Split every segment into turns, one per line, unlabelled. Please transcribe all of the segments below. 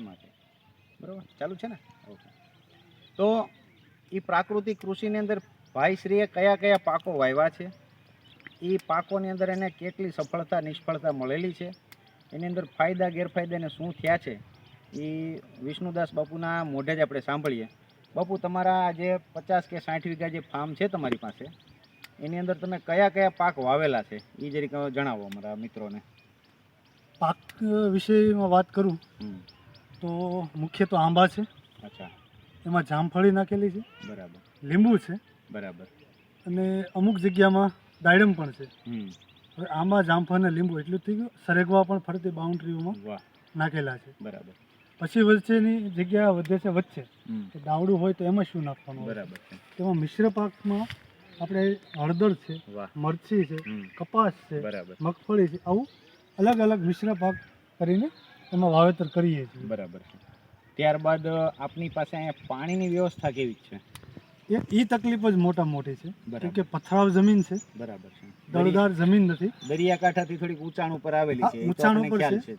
માટે. બરાબર? ચાલુ છે ને? ઓકે. તો એ પ્રાકૃતિક કૃષિની અંદર ભાઈશ્રીએ કયા કયા પાકો વાવ્યા છે? એ પાકોની અંદર એને કેટલી સફળતા નિષ્ફળતા મળેલી છે? એની અંદર ફાયદા ગેરફાયદા એને શું થયા છે? એ વિષ્ણુદાસ બાપુના મોઢે જ આપણે સાંભળીએ. બાપુ તમારા જે પચાસ કે સાઠ વીઘા જે ફાર્મ છે તમારી પાસે એની અંદર તમે કયા કયા પાક વાવેલા છે? એ જરીક જણાવો અમારા મિત્રોને.
પાક વિશે વાત કરું. તો મુખ્ય તો આંબા છે.
અચ્છા.
એમાં જામફળી નાખેલી છે.
બરાબર.
લીંબુ છે.
બરાબર.
અને અમુક જગ્યામાં દાડમ પણ છે. હવે આંબા જામફળ અને લીંબુ એટલું થઈ ગયું સરેગવા પણ ફરતી બાઉન્ડ્રીઓમાં નાખેલા છે.
બરાબર.
પછી વચ્ચેની જગ્યા વધે છે વચ્ચે. તો દાવડું હોય તો એમાં શું નાખવાનું
બરાબર
તેમાં મિશ્ર પાકમાં આપણે હળદર છે મરચી છે કપાસ છે
બરાબર.
મગફળી છે. આવું અલગ અલગ મિશ્ર પાક કરીને એમાં વાવેતર કરીએ છીએ.
બરાબર છે. ત્યારબાદ આપની પાસે અહીંયા પાણીની વ્યવસ્થા કેવી છે?
એ ઈ તકલીફ જ મોટા મોટી છે. કેમ કે પથરાવ જમીન છે.
બરાબર છે.
દળદાર જમીન નથી.
દરિયાકાંઠાથી થોડીક ઊંચાણ ઉપર આવેલી છે
ઊંચાણ ઉપર છે.
છે.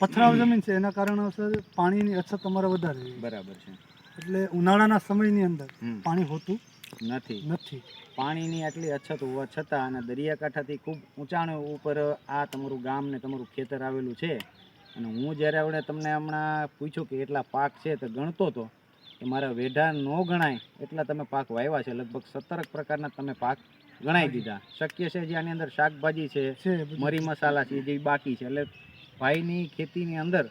પથરાવ જમીન છે. એના કારણોસર પાણીની અછત અમારે વધારે
બરાબર છે.
એટલે ઉનાળાના સમયની અંદર પાણી હોતું
નથી.
નથી.
પાણીની આટલી અછત હોવા છતાં અને દરિયાકાંઠાથી ખૂબ ઊંચાણ ઉપર આ તમારું ગામ ને તમારું ખેતર આવેલું છે અને હું જ્યારે આપણે તમને હમણાં પૂછ્યું કે એટલા પાક છે તો ગણતો હતો કે મારા વેઢા ન ગણાય એટલા તમે પાક વાવ્યા છે. લગભગ સત્તર પ્રકારના તમે પાક ગણાઈ દીધા. શક્ય છે જે આની અંદર શાકભાજી છે
છે
મરી મસાલા છે જે બાકી છે. એટલે ભાઈની ખેતીની અંદર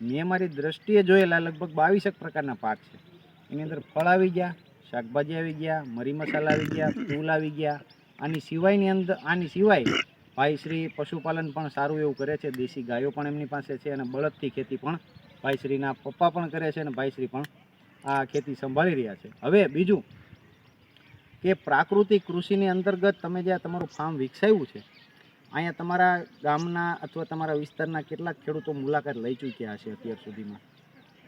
મેં મારી દ્રષ્ટિએ જોયેલા લગભગ બાવીસેક પ્રકારના પાક છે. એની અંદર ફળ આવી ગયા શાકભાજી આવી ગયા મરી મસાલા આવી ગયા ફૂલ આવી ગયા. આની સિવાયની અંદર આની સિવાય ભાઈ શ્રી પશુપાલન પણ સારું એવું કરે છે દેશી ગાયો પણ એમની પાસે છે અને બળદથી ખેતી પણ ભાઈ શ્રીના પપ્પા પણ કરે છે અને ભાઈશ્રી પણ આ ખેતી સંભાળી રહ્યા છે. હવે બીજું કે પ્રાકૃતિક કૃષિની અંતર્ગત તમે જે તમારું ફાર્મ વિકસાવ્યું છે અહીંયા તમારા ગામના અથવા તમારા વિસ્તારના કેટલાક ખેડૂતો મુલાકાત લઈ ચૂક્યા હશે અત્યાર સુધીમાં?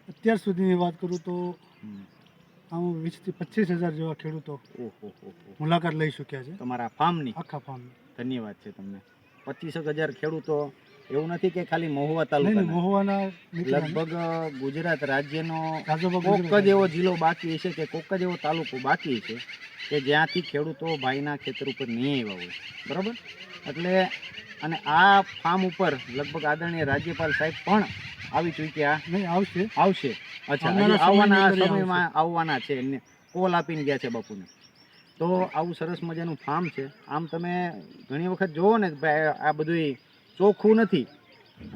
અત્યાર સુધીની વાત કરું તો. આમ વીસથી પચીસ હજાર જેવા ખેડૂતો
ઓહો હો હો.
મુલાકાત લઈ ચૂક્યા છે.
તમારા ફાર્મની
આખા ફાર્મ
ધન્યવાદ છે તમને. પચીસ હજાર ખેડૂતો એવું નથી કે ખાલી મહુવા તાલુકા
મહુવાના
લગભગ ગુજરાત રાજ્યનો કોક જ એવો જિલ્લો બાકી છે કે કોક જ એવો તાલુકો બાકી છે કે જ્યાંથી ખેડૂતો ભાઈના ખેતર ઉપર નહીં આવ્યા હોય. બરાબર? એટલે અને આ ફાર્મ ઉપર લગભગ આદરણીય રાજ્યપાલ સાહેબ પણ આવી ચૂક્યા.
નહીં આવશે.
આવશે. અચ્છા આવવાના સમયમાં આવવાના છે. એમને કોલ આપીને ગયા છે બાપુને. તો આવું સરસ મજાનું ફાર્મ છે. આમ તમે ઘણી વખત જુઓ ને ભાઈ આ બધું ચોખ્ખું નથી.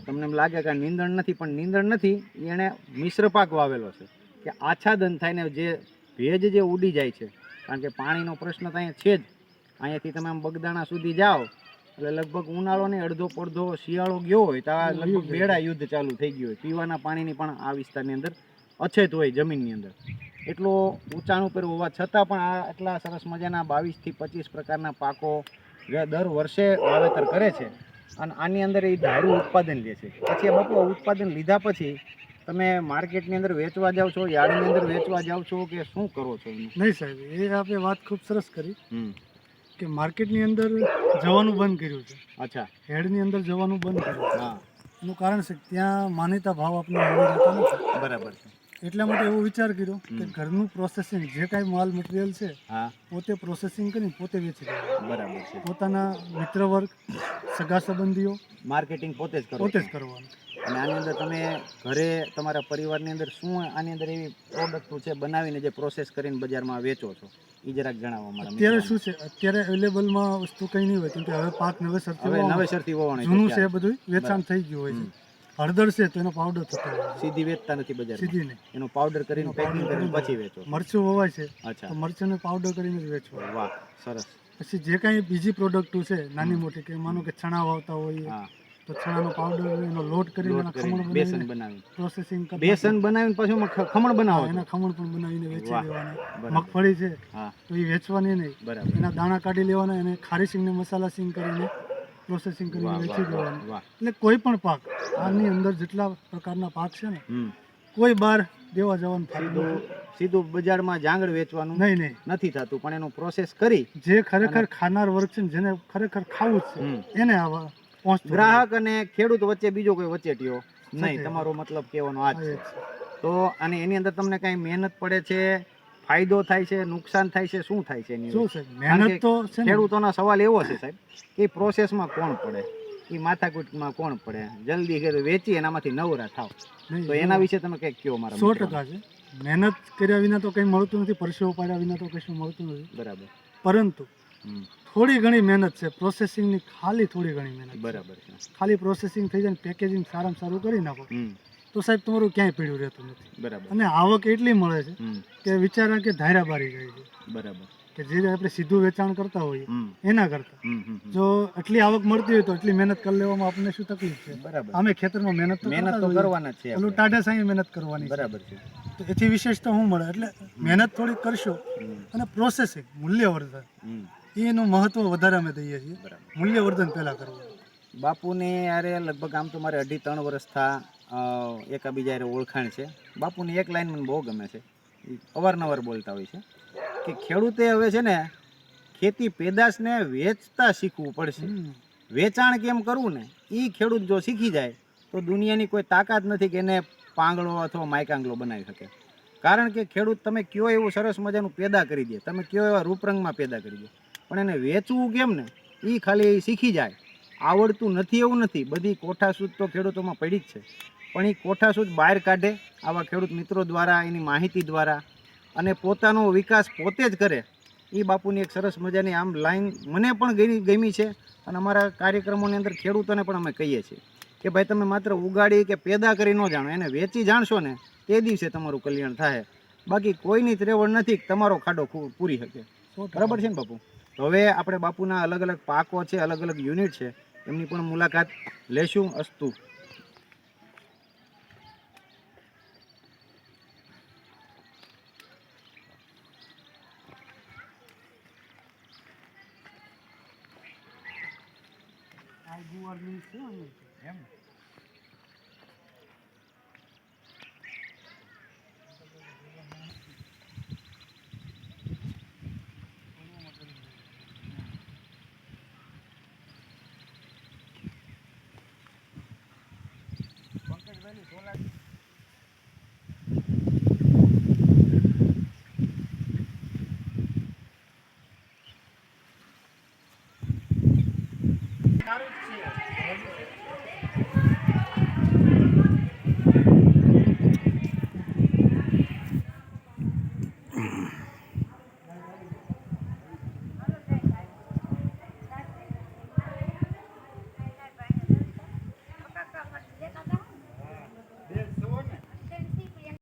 તમને એમ લાગે કે નીંદણ નથી પણ નીંદણ નથી એણે મિશ્ર પાક વાવેલો છે. કે આચ્છાદન થાય ને જે ભેજ જે ઉડી જાય છે. કારણ કે પાણીનો પ્રશ્ન તો અહીંયા છે જ. અહીંયાથી તમે આમ બગદાણા સુધી જાઓ એટલે લગભગ ઉનાળો ને અડધો પડધો શિયાળો ગયો હોય તો આ લગભગ બેડા યુદ્ધ ચાલુ થઈ ગયું હોય. પીવાના પાણીની પણ આ વિસ્તારની અંદર અછત હોય જમીનની અંદર. એટલો ઊંચાણ ઉપર હોવા છતાં પણ આ આટલા સરસ મજાના બાવીસથી પચીસ પ્રકારના પાકો દર વર્ષે વાવેતર કરે છે અને આની અંદર એ દારૂ ઉત્પાદન લે છે. પછી આ બાપુ ઉત્પાદન લીધા પછી તમે માર્કેટની અંદર વેચવા જાઓ છો યાર્ડની અંદર વેચવા જાઓ છો કે શું કરો છો
નહીં સાહેબ એ આપણે વાત ખૂબ સરસ કરી કે માર્કેટની અંદર જવાનું બંધ કર્યું છે.
અચ્છા.
હેડની અંદર જવાનું બંધ કર્યું છે.
હા.
એનું કારણ છે ત્યાં માન્યતા ભાવ આપણે
બરાબર છે.
એટલા માટે એવો વિચાર કર્યો કે ઘરનું પ્રોસેસિંગ જે કાંઈ માલ મટીરિયલ છે પોતે પ્રોસેસિંગ કરીને પોતે વેચી.
બરાબર છે.
પોતાના મિત્ર વર્ગ સગા સંબંધીઓ
માર્કેટિંગ પોતે જ
પોતે જ કરવાનું.
અને આની અંદર તમે ઘરે તમારા પરિવારની અંદર શું આની અંદર એવી પ્રોડક્ટો છે બનાવીને જે પ્રોસેસ કરીને બજારમાં વેચો છો? એ જરાક જણાવો મારા
અત્યારે શું છે? અત્યારે અવેલેબલમાં વસ્તુ કંઈ નહીં હોય કેમ કે હવે પાક નવેસરથી
હવે. નવેસરથી હોવાનું
જૂનું છે બધું વેચાણ થઈ ગયું હોય છે. હળદર છે તો એનો પાવડર થતો હોય.
સીધી વેચતા નથી બજાર
સીધી નહીં
એનો પાવડર કરીને પેકિંગ કરીને પછી વેચો?
મરચું હોવાય છે
અચ્છા.
તો મરચાંનો પાવડર કરીને જ વેચવાનું
વાહ સરસ.
પછી જે કાંઈ બીજી પ્રોડક્ટો છે નાની મોટી કે માનો કે ચણા વાવતા હોય તો ચણાનો પાવડર એનો લોટ કરીને ખમણ
બેસન બનાવી
પ્રોસેસિંગ કરી
બેસન બનાવીને પછી ખમણ બનાવો
એના ખમણ પણ બનાવીને વેચી દેવાના. મગફળી છે તો એ વેચવાની નહીં.
બરાબર.
એના દાણા કાઢી લેવાના એને ખારી સિંગને મસાલા સિંગ કરીને પ્રોસેસિંગ કરીને વેચી દેવાનું. એટલે કોઈ પણ પાક આની અંદર જેટલા પ્રકારના પાક છે ને કોઈ બહાર દેવા જવાનું
સીધું સીધું બજારમાં જાંગળ વેચવાનું
નહીં નહીં.
નથી થતું પણ એનું પ્રોસેસ કરી
જે ખરેખર ખાનાર વર્ગ છે ને જેને ખરેખર ખાવું છે એને આવા
ગ્રાહક અને ખેડૂત વચ્ચે બીજો કોઈ વચેટીયો નહીં તમારો મતલબ કહેવાનો આ છે. તો અને એની અંદર તમને કાંઈ મહેનત પડે છે ફાયદો થાય છે નુકસાન થાય છે શું થાય છે એની
શું છે? મહેનત તો
ખેડૂતોના સવાલ એવો છે સાહેબ કે પ્રોસેસમાં કોણ પડે? એ માથાકૂટમાં કોણ પડે? જલ્દી કે વેચી એનામાંથી નવરા થાવ તો એના વિશે તમે કંઈક કહો મારા
સો ટકા છે. મહેનત કર્યા વિના તો કંઈ મળતું નથી પરસેવો પાડ્યા વિના તો કશું મળતું નથી.
બરાબર.
પરંતુ થોડી ઘણી મહેનત છે પ્રોસેસિંગની ખાલી થોડી ઘણી મહેનત
બરાબર છે.
ખાલી પ્રોસેસિંગ થઈ જાય પેકેજિંગ સારામાં સારું કરી નાખો. તો સાહેબ તમારું ક્યાંય પીડ્યું રહેતું નથી.
બરાબર.
અને આવક એટલી મળે છે કે વિચારા કે ધાયરા બારી જાય છે.
બરાબર.
કે જે આપણે સીધું વેચાણ કરતા હોઈએ એના કરતાં. જો આટલી આવક મળતી હોય તો એટલી મહેનત કરી લેવામાં આપણને શું તકલીફ છે?
બરાબર.
અમે ખેતરમાં મહેનત
મહેનત તો કરવાના છે
પેલું. ટાઢા સાંઈ મહેનત કરવાની
બરાબર છે.
તો એથી વિશેષ તો શું મળે? એટલે મહેનત થોડી કરશો અને પ્રોસેસિંગ મૂલ્યવર્ધન. એનું મહત્વ વધારે અમે દઈએ છીએ. મૂલ્યવર્ધન પહેલા કરવું.
બાપુને અરે લગભગ આમ તો મારે અઢી ત્રણ વર્ષ થા. એકાબીજા ઓળખાણ છે. બાપુની એક લાઈન મને બહુ ગમે છે. અવારનવાર બોલતા હોય છે કે ખેડૂતે હવે છે ને ખેતી પેદાશને વેચતા શીખવું પડશે. વેચાણ કેમ કરવું ને? એ ખેડૂત જો શીખી જાય તો દુનિયાની કોઈ તાકાત નથી કે એને પાંગળો અથવા માયકાંગલો બનાવી શકે. કારણ કે ખેડૂત તમે કયો એવું સરસ મજાનું પેદા કરી દે તમે કયો એવા રૂપરંગમાં પેદા કરી દે. પણ એને વેચવું કેમ ને? એ ખાલી શીખી જાય. આવડતું નથી એવું નથી. બધી કોઠાસૂદ તો ખેડૂતોમાં પડી જ છે. પણ એ કોઠાસૂઝ બહાર કાઢે આવા ખેડૂત મિત્રો દ્વારા એની માહિતી દ્વારા અને પોતાનો વિકાસ પોતે જ કરે. એ બાપુની એક સરસ મજાની આમ લાઈન મને પણ ગમી ગમી છે અને અમારા કાર્યક્રમોની અંદર ખેડૂતોને પણ અમે કહીએ છીએ કે ભાઈ તમે માત્ર ઉગાડી કે પેદા કરી ન જાણો એને વેચી જાણશો ને તે દિવસે તમારું કલ્યાણ થાય. બાકી કોઈની ત્રેવડ નથી તમારો ખાડો પૂરી શકે. બરાબર છે ને બાપુ? હવે આપણે બાપુના અલગ અલગ પાકો છે અલગ અલગ યુનિટ છે. એમની પણ મુલાકાત લેશું અસ્તુ.
આ ગુવારની છે આની.
એમ